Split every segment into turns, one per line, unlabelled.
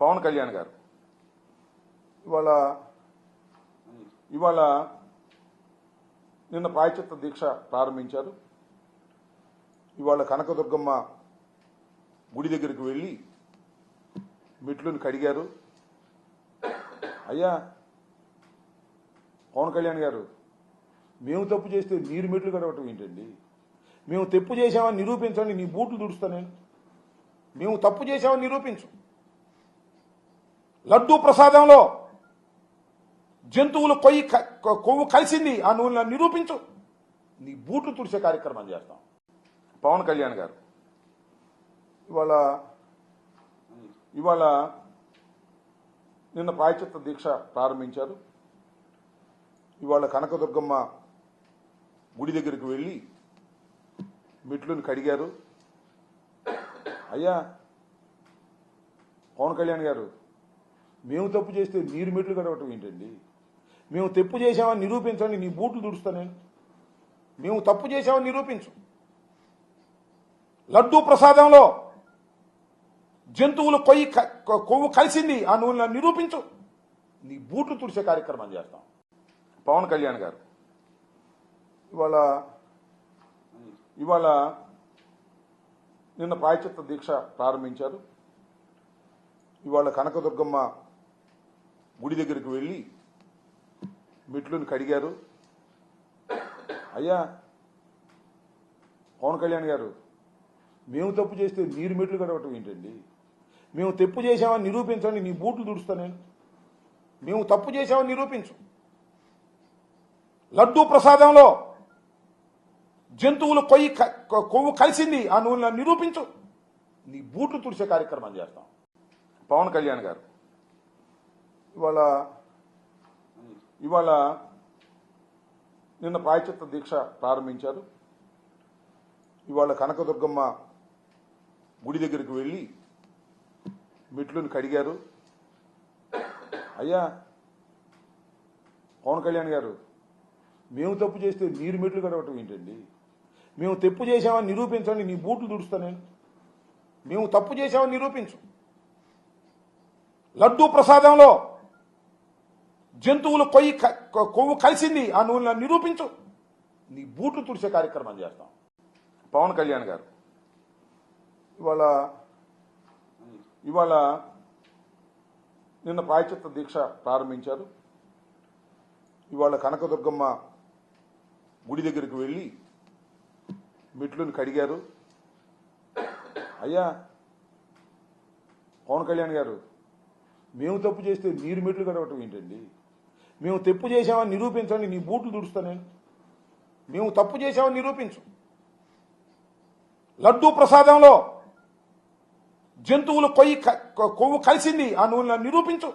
పవన్ కళ్యాణ్ గారు. ఇవాళ ఇవాళ నిన్న ప్రాయచిత్త దీక్ష ప్రారంభించారు. ఇవాళ కనకదుర్గమ్మ గుడి దగ్గరికి వెళ్ళి మెట్లుని కడిగారు. అయ్యా పవన్ కళ్యాణ్ గారు మేము తప్పు చేస్తే మీరు మెట్లు కడవటం ఏంటండి? మేము తప్పు చేశామని నిరూపించండి నీ బూట్లు తుడుస్తా నేను మేము తప్పు చేశామని నిరూపించు. లడ్డూ ప్రసాదంలో జంతువులు కొయ్యి క- కొవ్వు కలిసింది ఆ నువ్వు నిరూపించు. నీ బూట్లు తుడిచే కార్యక్రమం చేస్తాం. పవన్ కళ్యాణ్ గారు. ఇవాళ ఇవాళ నిన్న ప్రాయచిత్త దీక్ష ప్రారంభించారు. ఇవాళ కనకదుర్గమ్మ గుడి దగ్గరికి వెళ్ళి మెట్లుని కడిగారు. అయ్యా పవన్ కళ్యాణ్ గారు మేము తప్పు చేస్తే మీరు మెట్లు కడవటం ఏంటండి? మేము తప్పు చేశామని నిరూపించండి నీ బూట్లు తుడుస్తా నేను మేము తప్పు చేశామని నిరూపించు. లడ్డూ ప్రసాదంలో జంతువులు కొయ్యి క- కొవ్వు కలిసింది ఆ నువ్వు నిరూపించు. నీ బూట్లు తుడిచే కార్యక్రమం చేస్తాం. పవన్ కళ్యాణ్ గారు ఇవాళ ఇవాళ నిన్న ప్రాయచిత్త దీక్ష ప్రారంభించారు. ఇవాళ కనకదుర్గమ్మ గుడి దగ్గరికి వెళ్ళి మెట్లుని కడిగారు. అయ్యా పవన్ కళ్యాణ్ గారు మేము తప్పు చేస్తే మీరు మెట్లు కడవటం ఏంటండి? మేము తప్పు చేశామని నిరూపించండి నీ బూట్లు తుడుస్తా నేను. మేము తప్పు చేశామని నిరూపించు. లడ్డూ ప్రసాదంలో జంతువులు కొయ్యి కొవ్వు కలిసింది ఆ నువ్వు నిరూపించు. నీ బూట్లు తుడిచే కార్యక్రమం చేస్తాం. పవన్ కళ్యాణ్ గారు ఇవాళ ఇవాళ నిన్న ప్రాయచిత్త దీక్ష ప్రారంభించారు. ఇవాళ కనకదుర్గమ్మ గుడి దగ్గరికి వెళ్ళి మెట్లుని కడిగారు. అయ్యా పవన్ కళ్యాణ్ గారు మేము తప్పు చేస్తే మీరు మెట్లు కడవటం ఏంటండి? మేము తప్పు చేశామని నిరూపించండి నీ బూట్లు తుడుస్తా నేను మేము తప్పు చేశామని నిరూపించు. లడ్డూ ప్రసాదంలో జంతువులు కొయ్యి కొవ్వు కలిసింది ఆ నువ్వు నిరూపించు. నీ బూట్లు తుడిచే కార్యక్రమం చేస్తాం. పవన్ కళ్యాణ్ గారు. ఇవాళ ఇవాళ నిన్న ప్రాయచిత్త దీక్ష ప్రారంభించారు. ఇవాళ కనకదుర్గమ్మ గుడి దగ్గరికి వెళ్ళి మెట్లుని కడిగారు. అయ్యా పవన్ కళ్యాణ్ గారు మేము తప్పు చేస్తే మీరు మెట్లు కడవటం ఏంటండి? మేము తప్పు చేశామని నిరూపించండి నీ బూట్లు దుడుస్తా నేను. మేము తప్పు చేశామని నిరూపించు. లడ్డూ ప్రసాదంలో జంతువులు కొయ్యి కొవ్వు కలిసింది ఆ నువ్వు నిరూపించు.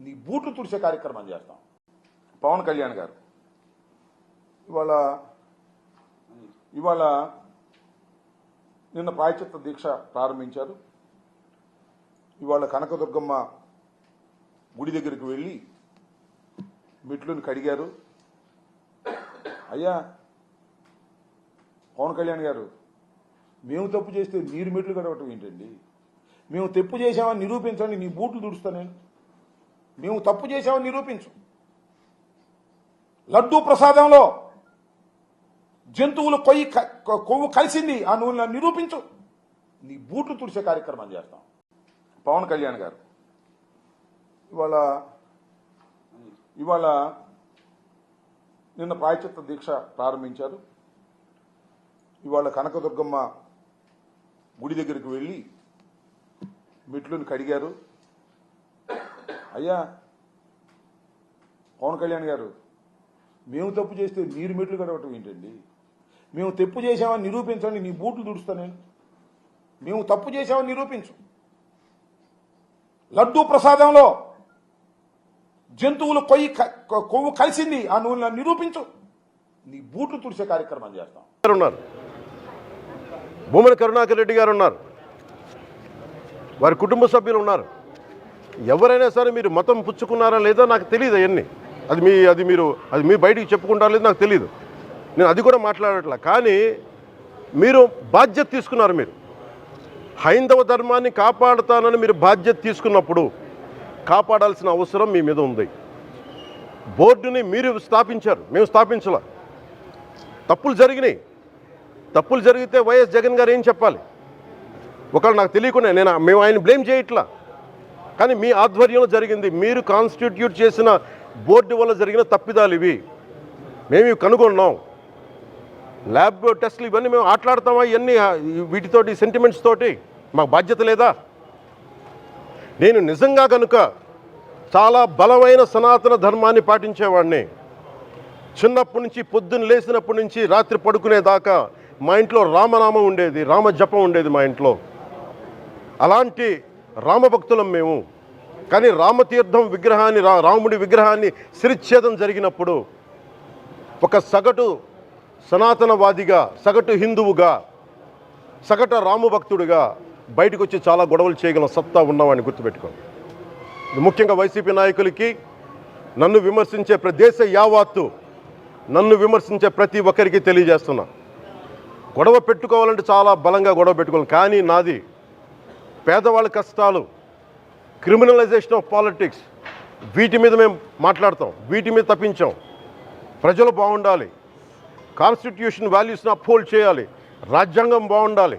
నీ బూట్లు తుడిచే కార్యక్రమం చేస్తాం. పవన్ కళ్యాణ్ గారు ఇవాళ ఇవాళ నిన్న ప్రాయచిత్త దీక్ష ప్రారంభించారు. ఇవాళ కనకదుర్గమ్మ గుడి దగ్గరికి వెళ్ళి మెట్లుని కడిగారు. అయ్యా పవన్ కళ్యాణ్ గారు మేము తప్పు చేస్తే మీరు మెట్లు కడవటం ఏంటండి? మేము తప్పు చేశామని నిరూపించండి నీ బూట్లు తుడుస్తా నేను. మేము తప్పు చేశామని నిరూపించు. లడ్డూ ప్రసాదంలో జంతువులు కొయ్యి కొవ్వు కలిసింది ఆ నువ్వు నిరూపించు. నీ బూట్లు తుడిచే కార్యక్రమం చేస్తాం. పవన్ కళ్యాణ్ గారు ఇవాళ ఇవాళ నిన్న ప్రాయచిత్త దీక్ష ప్రారంభించారు. ఇవాళ కనకదుర్గమ్మ గుడి దగ్గరికి వెళ్ళి మెట్లుని కడిగారు. అయ్యా పవన్ కళ్యాణ్ గారు మేము తప్పు చేస్తే మీరు మెట్లు కడవటం ఏంటండి? మేము తప్పు చేశామని నిరూపించండి నీ బూట్లు తుడుస్తా నేను మేము తప్పు చేశామని నిరూపించు. లడ్డూ ప్రసాదంలో జంతువులు కొయ్యి కొవ్వు కలిసింది ఆ నువ్వు నన్ను నిరూపించు. నీ బూట్లు తుడిచే కార్యక్రమం చేస్తాం.
గారు ఉన్నారు భూమన కరుణాకర్ రెడ్డి గారు ఉన్నారు వారి కుటుంబ సభ్యులు ఉన్నారు. ఎవరైనా సరే మీరు మతం పుచ్చుకున్నారా లేదా నాకు తెలియదు అవన్నీ. అది మీ అది మీరు అది మీ బయటికి చెప్పుకుంటారా లేదో నాకు తెలియదు నేను అది కూడా మాట్లాడట్లా. కానీ మీరు బాధ్యత తీసుకున్నారు మీరు. హైందవ ధర్మాన్ని కాపాడుతానని మీరు బాధ్యత తీసుకున్నప్పుడు కాపాడాల్సిన అవసరం మీ మీద ఉంది. బోర్డుని మీరు స్థాపించారు. మేము స్థాపించాల. తప్పులు జరిగినాయి. తప్పులు జరిగితే వైఎస్ జగన్ గారు ఏం చెప్పాలి? ఒకవేళ నాకు తెలియకుండా నేను మేము ఆయన బ్లేమ్ చేయట్లా. కానీ మీ ఆధ్వర్యంలో జరిగింది. మీరు కాన్స్టిట్యూట్ చేసిన బోర్డు వల్ల జరిగిన తప్పిదాలు ఇవి. మేము ఇవి కనుగొన్నాం. ల్యాబ్ టెస్ట్లు ఇవన్నీ మేము ఆటలాడతామా? ఇవన్నీ వీటితోటి సెంటిమెంట్స్ తోటి మాకు బాధ్యత లేదా? నేను నిజంగా కనుక చాలా బలమైన సనాతన ధర్మాన్ని పాటించేవాడిని చిన్నప్పటి నుంచి పొద్దున్న లేచినప్పటి నుంచి రాత్రి పడుకునేదాకా మా ఇంట్లో రామనామం ఉండేది రామ జపం ఉండేది మా ఇంట్లో. అలాంటి రామభక్తులం మేము. కానీ రామతీర్థం విగ్రహాన్ని రా రాముడి విగ్రహాన్ని శిరిచ్ఛేదం జరిగినప్పుడు ఒక సగటు సనాతనవాదిగా సగటు హిందువుగా సగటు రామభక్తుడిగా బయటకు వచ్చి చాలా గొడవలు చేయగలం సత్తా ఉన్నామని గుర్తుపెట్టుకోండి ముఖ్యంగా వైసీపీ నాయకులకి నన్ను విమర్శించే ప్ర- దేశ యావాత్తు నన్ను విమర్శించే ప్రతి ఒక్కరికి తెలియజేస్తున్నా. గొడవ పెట్టుకోవాలంటే చాలా బలంగా గొడవ పెట్టుకోవాలి కానీ నాది పేదవాళ్ళ కష్టాలు క్రిమినలైజేషన్ ఆఫ్ పాలిటిక్స్ వీటి మీద మేము మాట్లాడతాం వీటి మీద తప్పించాం. ప్రజలు బాగుండాలి. కాన్స్టిట్యూషన్ వాల్యూస్ని అప్హోల్డ్ చేయాలి. రాజ్యాంగం బాగుండాలి.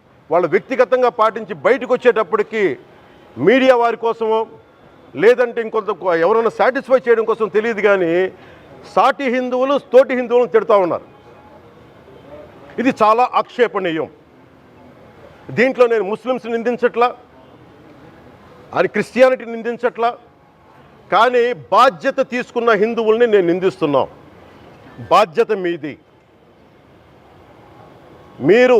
వాళ్ళు వ్యక్తిగతంగా పాటించి బయటకు వచ్చేటప్పటికి మీడియా వారి కోసమో లేదంటే ఇంకొంత ఎవరైనా సాటిస్ఫై చేయడం కోసం తెలియదు కానీ సాటి హిందువులు తోటి హిందువులను తిడతా ఉన్నారు. ఇది చాలా ఆక్షేపణీయం. దీంట్లో నేను ముస్లిమ్స్ నిందించట్లా అది క్రిస్టియానిటీ నిందించట్లా కానీ బాధ్యత తీసుకున్న హిందువుల్ని నేను నిందిస్తున్నాం. బాధ్యత మీది. మీరు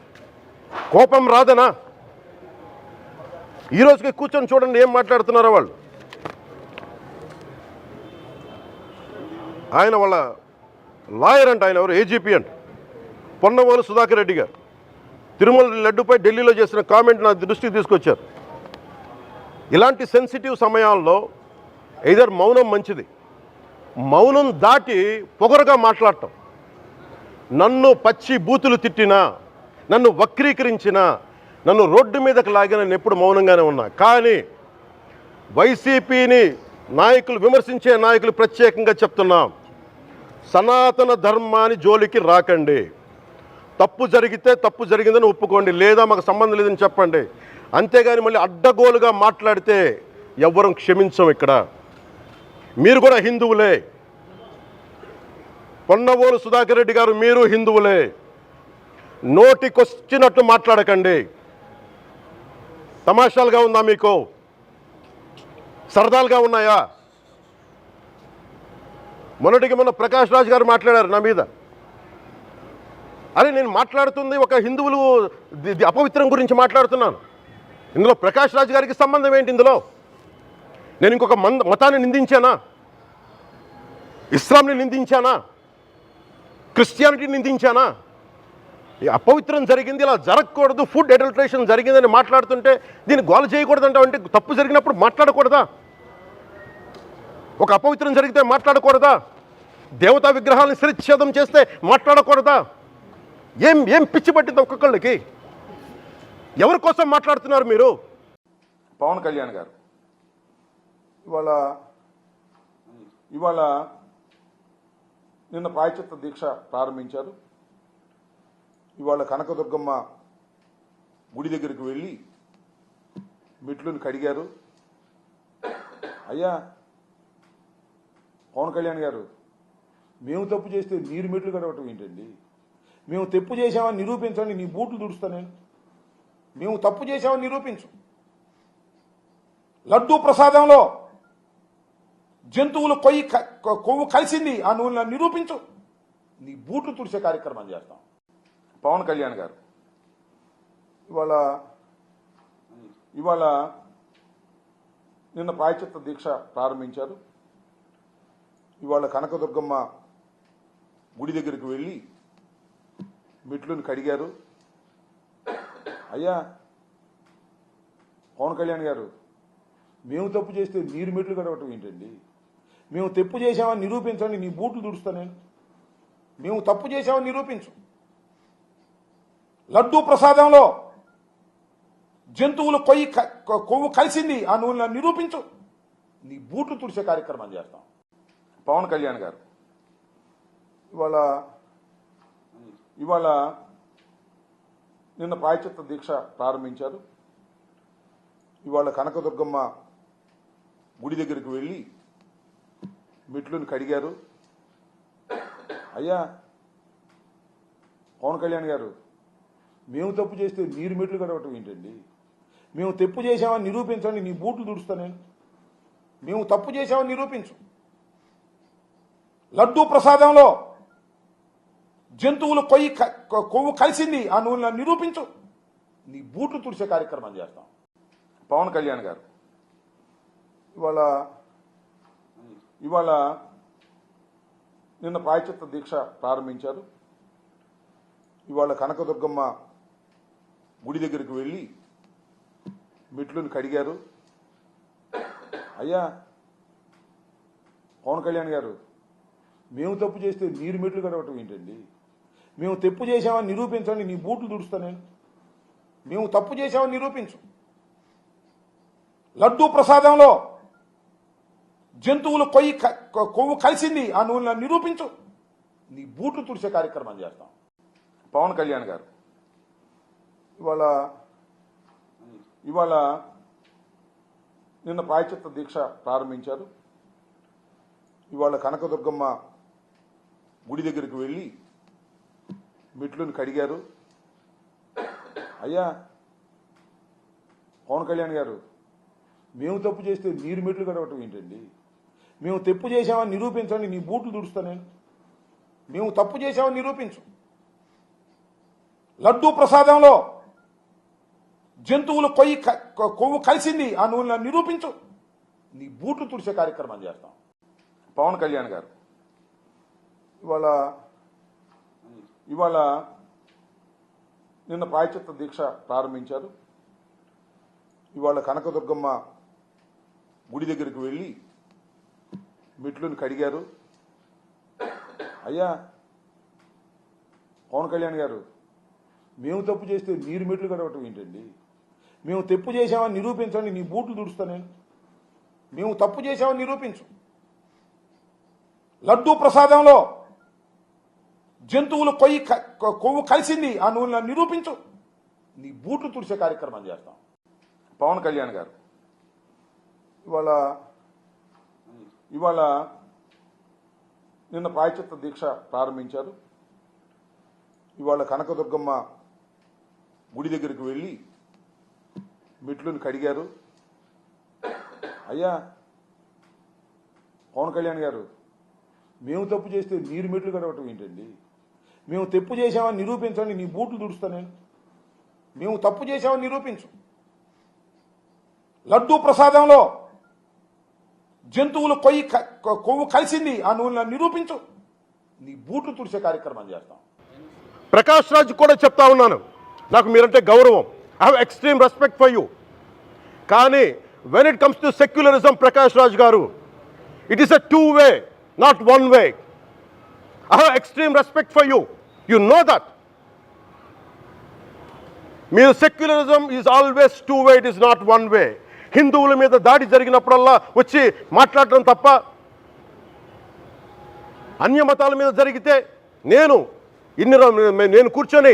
కోపం రాదనా? ఈ రోజుకి కూర్చొని చూడండి ఏం మాట్లాడుతున్నారో వాళ్ళు. ఆయన వాళ్ళ లాయర్ అంట ఆయన ఎవరు? ఏజీపీ అంట. పొన్నవోలు సుధాకర్ రెడ్డి గారు. తిరుమల లడ్డుపై ఢిల్లీలో చేసిన కామెంట్ నా దృష్టికి తీసుకొచ్చారు. ఇలాంటి సెన్సిటివ్ సమయాల్లో ఇదర్ మౌనం మంచిది. మౌనం దాటి పొగరుగా మాట్లాడటం. నన్ను పచ్చి బూతులు తిట్టినా నన్ను వక్రీకరించిన నన్ను రోడ్డు మీదకి లాగిన నేను ఎప్పుడు మౌనంగానే ఉన్నా. కానీ వైసీపీని నాయకులు విమర్శించే నాయకులు ప్రత్యేకంగా చెప్తున్నాం సనాతన ధర్మాన్ని జోలికి రాకండి. తప్పు జరిగితే తప్పు జరిగిందని ఒప్పుకోండి. లేదా మాకు సంబంధం లేదని చెప్పండి. అంతేగాని మళ్ళీ అడ్డగోలుగా మాట్లాడితే ఎవ్వరం క్షమించం ఇక్కడ. మీరు కూడా హిందువులే. పొన్నవోలు సుధాకర్ రెడ్డి గారు మీరు హిందువులే. నోటికొచ్చినట్టు మాట్లాడకండి. తమాషాలుగా ఉందా మీకు? సరదాలుగా ఉన్నాయా? మొన్నటికి మొన్న ప్రకాష్ రాజ్ గారు మాట్లాడారు నా మీద. అరే నేను మాట్లాడుతుంది ఒక హిందువులు అపవిత్రం గురించి మాట్లాడుతున్నాను. ఇందులో ప్రకాష్ రాజ్ గారికి సంబంధం ఏంటి ఇందులో? నేను ఇంకొక మంద మతాన్ని నిందించానా? ఇస్లాంని నిందించానా? క్రిస్టియానిటీని నిందించానా? అపవిత్రం జరిగింది ఇలా జరగకూడదు ఫుడ్ అడల్ట్రేషన్ జరిగిందని మాట్లాడుతుంటే దీన్ని గోల చేయకూడదు అంటే తప్పు జరిగినప్పుడు మాట్లాడకూడదా? ఒక అపవిత్రం జరిగితే మాట్లాడకూడదా? దేవతా విగ్రహాలను శిరచ్ఛేదం చేస్తే మాట్లాడకూడదా? ఏం ఏం పిచ్చి పట్టింది ఒక్కొక్కళ్ళకి? ఎవరి కోసం మాట్లాడుతున్నారు మీరు?
పవన్ కళ్యాణ్ గారు ఇవాళ ఇవాళ నిన్న ప్రాయచిత్త దీక్ష ప్రారంభించారు. ఇవాళ కనకదుర్గమ్మ గుడి దగ్గరికి వెళ్ళి మెట్లను కడిగారు. అయ్యా పవన్ కళ్యాణ్ గారు మేము తప్పు చేస్తే మీరు మెట్లు కడవటం ఏంటండి? మేము తప్పు చేశామని నిరూపించండి నీ బూట్లు దుడుస్తా నేను మేము తప్పు చేశామని నిరూపించు. లడ్డూ ప్రసాదంలో జంతువులు కొయ్యి కొవ్వు కలిసింది ఆ నువ్వు నిరూపించు. నీ బూట్లు తుడిచే కార్యక్రమం చేస్తాం. పవన్ కళ్యాణ్ గారు. ఇవాళ ఇవాళ నిన్న ప్రాయచిత్త దీక్ష ప్రారంభించారు. ఇవాళ కనకదుర్గమ్మ గుడి దగ్గరికి వెళ్ళి మెట్లను కడిగారు. అయ్యా పవన్ కళ్యాణ్ గారు మేము తప్పు చేస్తే మీరు మెట్లు కడవటం ఏంటండి? మేము తప్పు చేశామని నిరూపించండి నీ బూట్లు దుడుస్తా నేను. మేము తప్పు చేశామని నిరూపించు. లడ్డూ ప్రసాదంలో జంతువులు కొయ్యి కొవ్వు కలిసింది ఆ నువ్వు నిరూపించు. నీ బూట్లు తుడిచే కార్యక్రమం చేస్తాం. పవన్ కళ్యాణ్ గారు. ఇవాళ ఇవాళ నిన్న ప్రాయచిత్త దీక్ష ప్రారంభించారు. ఇవాళ కనకదుర్గమ్మ గుడి దగ్గరికి వెళ్ళి మెట్లను కడిగారు. అయ్యా పవన్ కళ్యాణ్ గారు మేము తప్పు చేస్తే మీరు మెట్లు కడవటం ఏంటండి? మేము తప్పు చేశామని నిరూపించండి నీ బూట్లు దుడుస్తా నేను మేము తప్పు చేశామని నిరూపించు. లడ్డూ ప్రసాదంలో జంతువులు కొయ్యి క- కొవ్వు కలిసింది ఆ నువ్వు నిరూపించు. నీ బూట్లు తుడిచే కార్యక్రమం చేస్తాం. పవన్ కళ్యాణ్ గారు ఇవాళ ఇవాళ నిన్న ప్రాయచిత్త దీక్ష ప్రారంభించారు. ఇవాళ కనకదుర్గమ్మ గుడి దగ్గరికి వెళ్ళి మెట్లను కడిగారు. అయ్యా పవన్ కళ్యాణ్ గారు మేము తప్పు చేస్తే మీరు మెట్లు కడవటం ఏంటండి? మేము తప్పు చేశామని నిరూపించండి నీ బూట్లు దుడుస్తా నేను మేము తప్పు చేశామని నిరూపించు. లడ్డూ ప్రసాదంలో జంతువులు కొయ్యి కొవ్వు కలిసింది ఆ నువ్వు నిరూపించు. నీ బూట్లు తుడిచే కార్యక్రమం చేస్తాం. పవన్ కళ్యాణ్ గారు ఇవాళ ఇవాళ నిన్న ప్రాయచిత్త దీక్ష ప్రారంభించారు. ఇవాళ కనకదుర్గమ్మ గుడి దగ్గరికి వెళ్ళి మెట్లను కడిగారు. అయ్యా పవన్ కళ్యాణ్ గారు మేము తప్పు చేస్తే మీరు మెట్లు కడవటం ఏంటండి? మేము తప్పు చేశామని నిరూపించండి నీ బూట్లు దుడుస్తా నేను. మేము తప్పు చేశామని నిరూపించు. లడ్డూ ప్రసాదంలో జంతువులు కొయ్యి కొవ్వు కలిసింది ఆ నూనె నిరూపించు. నీ బూట్లు తుడిచే కార్యక్రమం చేస్తాం. పవన్ కళ్యాణ్ గారు. ఇవాళ ఇవాళ నిన్న ప్రాయచిత్త దీక్ష ప్రారంభించారు. ఇవాళ కనకదుర్గమ్మ గుడి దగ్గరికి వెళ్ళి మెట్లను కడిగారు. అయ్యా పవన్ కళ్యాణ్ గారు మేము తప్పు చేస్తే మీరు మెట్లు కడవటం ఏంటండి? మేము తప్పు చేశామని నిరూపించండి నీ బూట్లు దుడుస్తా నేను. మేము తప్పు చేశామని నిరూపించు. లడ్డూ ప్రసాదంలో జంతువులు కొయ్యి కొవ్వు కలిసింది ఆ నువ్వు నిరూపించు. నీ బూట్లు తుడిచే కార్యక్రమం చేస్తాం. పవన్ కళ్యాణ్ గారు ఇవాళ ఇవాళ నిన్న ప్రాయచిత్త దీక్ష ప్రారంభించారు. ఇవాళ కనకదుర్గమ్మ గుడి దగ్గరికి వెళ్ళి మిట్లుని కడిగారు. అయ్యా పవన్ కళ్యాణ్ గారు మేము తప్పు చేస్తే మీరు మెట్లు కడవటం ఏంటండి? మేము తప్పు చేశామని నిరూపించండి నీ బూట్లు దుడుస్తా నేను మేము తప్పు చేశామని నిరూపించు. లడ్డూ ప్రసాదంలో జంతువులు కొయ్యి క- కొవ్వు కలిసింది ఆ నువ్వు నిరూపించు. నీ బూట్లు తుడిచే కార్యక్రమం చేస్తాం.
ప్రకాష్ రాజ్ కూడా చెప్తా ఉన్నాను. నాకు మీరంటే గౌరవం. I have extreme respect for you కానీ when it comes to secularism Prakash Raj garu it is a two way not one way I have extreme respect for you you know that మీరు secularism is always two way it is not one way హిందువుల మీద దాడి జరిగినప్పుడల్లా వచ్చి మాట్లాడడం తప్ప అన్య మతాల మీద జరిగితే నేను ఇన్ని నేను కూర్చొని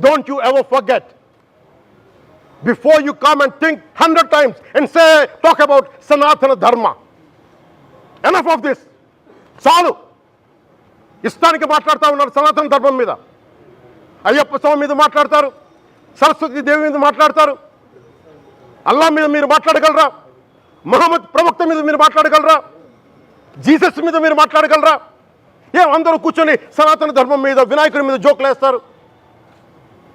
Don't you ever forget. Before you come and think hundred times and say, talk about Sanatana Dharma. Enough of this. చాలు. ఇష్టానికి మాట్లాడుతూ ఉన్నారు సనాతన ధర్మం మీద. అయ్యప్ప స్వామి మీద మాట్లాడతారు. సరస్వతి దేవి మీద మాట్లాడతారు. అల్లా మీద మీరు మాట్లాడగలరా? మహమ్మద్ ప్రవక్త మీద మీరు మాట్లాడగలరా? జీసస్ మీద మీరు మాట్లాడగలరా? ఏం అందరూ కూర్చొని సనాతన ధర్మం మీద వినాయకుడి మీద జోకులు వేస్తారు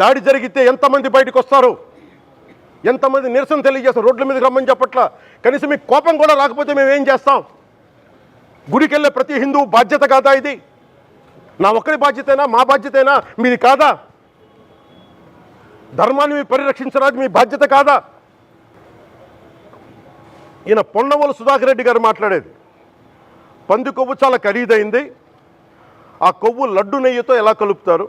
దాడి జరిగితే ఎంతమంది బయటకు వస్తారు? ఎంతమంది నిరసన తెలియజేస్తారు రోడ్ల మీద రమ్మని చెప్పట్ల? కనీసం మీకు కోపం కూడా రాకపోతే మేము ఏం చేస్తాం? గుడికి వెళ్ళే ప్రతి హిందువు బాధ్యత కాదా ఇది? నా ఒక్కరి బాధ్యతైనా? మా బాధ్యతైనా? మీది కాదా? ధర్మాన్ని మీరు పరిరక్షించడానికి మీ బాధ్యత కాదా? ఈయన పొన్నవోలు సుధాకర్ రెడ్డి గారు మాట్లాడేది. పంది కొవ్వు చాలా ఖరీదైంది. ఆ కొవ్వు లడ్డు నెయ్యితో ఎలా కలుపుతారు?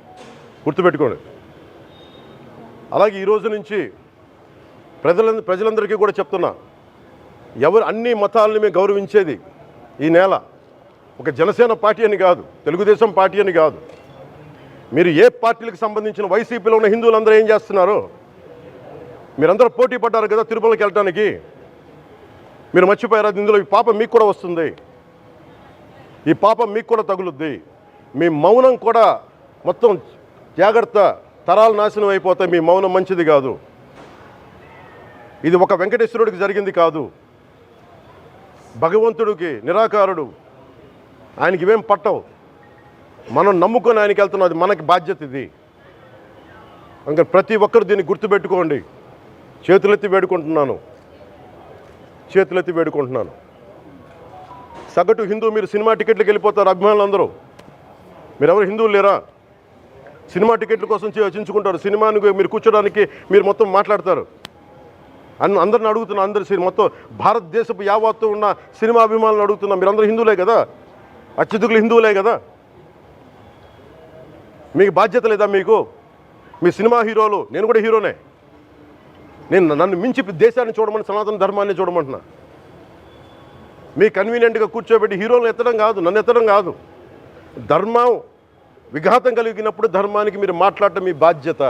గుర్తుపెట్టుకోండి. అలాగే ఈరోజు నుంచి ప్రజల ప్రజలందరికీ కూడా చెప్తున్నా ఎవరు అన్ని మతాలని మేము గౌరవించేది ఈ నేల ఒక జనసేన పార్టీ అని కాదు తెలుగుదేశం పార్టీ అని కాదు. మీరు ఏ పార్టీలకు సంబంధించిన వైసీపీలో ఉన్న హిందువులందరూ ఏం చేస్తున్నారు మీరందరూ పోటీ పడ్డారు కదా తిరుమలకి వెళ్ళడానికి మీరు మర్చిపోయారు? అది ఇందులో ఈ పాపం మీకు కూడా వస్తుంది. ఈ పాపం మీకు కూడా తగులుద్ది. మీ మౌనం కూడా మొత్తం జాగ్రత్త తరాలు నాశనం అయిపోతే మీ మౌనం మంచిది కాదు. ఇది ఒక వెంకటేశ్వరుడికి జరిగింది కాదు. భగవంతుడికి నిరాకారుడు. ఆయనకి ఇవేం పట్టవు. మనం నమ్ముకొని ఆయనకి వెళ్తున్నాం అది మనకి బాధ్యత ఇది. ఇంకా ప్రతి ఒక్కరు దీన్ని గుర్తుపెట్టుకోండి. చేతులెత్తి వేడుకుంటున్నాను. చేతులెత్తి వేడుకుంటున్నాను. సగటు హిందూ మీరు సినిమా టికెట్లకు వెళ్ళిపోతారు అభిమానులు అందరూ మీరెవరు హిందువులు లేరా? సినిమా టికెట్ల కోసం చే- చించుకుంటారు. సినిమాని మీరు కూర్చోడానికి మీరు మొత్తం మాట్లాడతారు. అన్న అందరిని అడుగుతున్నా అందరు సినిమా మొత్తం భారతదేశపు యావత్తు ఉన్న సినిమా అభిమానులు అడుగుతున్నా. మీరందరూ హిందువులే కదా? అత్యధికులు హిందువులే కదా? మీకు బాధ్యత లేదా మీకు? మీ సినిమా హీరోలు నేను కూడా హీరోనే. నేను నన్ను మించి దేశాన్ని చూడమని సనాతన ధర్మాన్ని చూడమంటున్నా. మీ కన్వీనియంట్గా కూర్చోబెట్టి హీరోలను ఎత్తడం కాదు నన్ను ఎత్తడం కాదు. ధర్మం విఘాతం కలిగినప్పుడు ధర్మానికి మీరు మాట్లాడటం మీ బాధ్యత.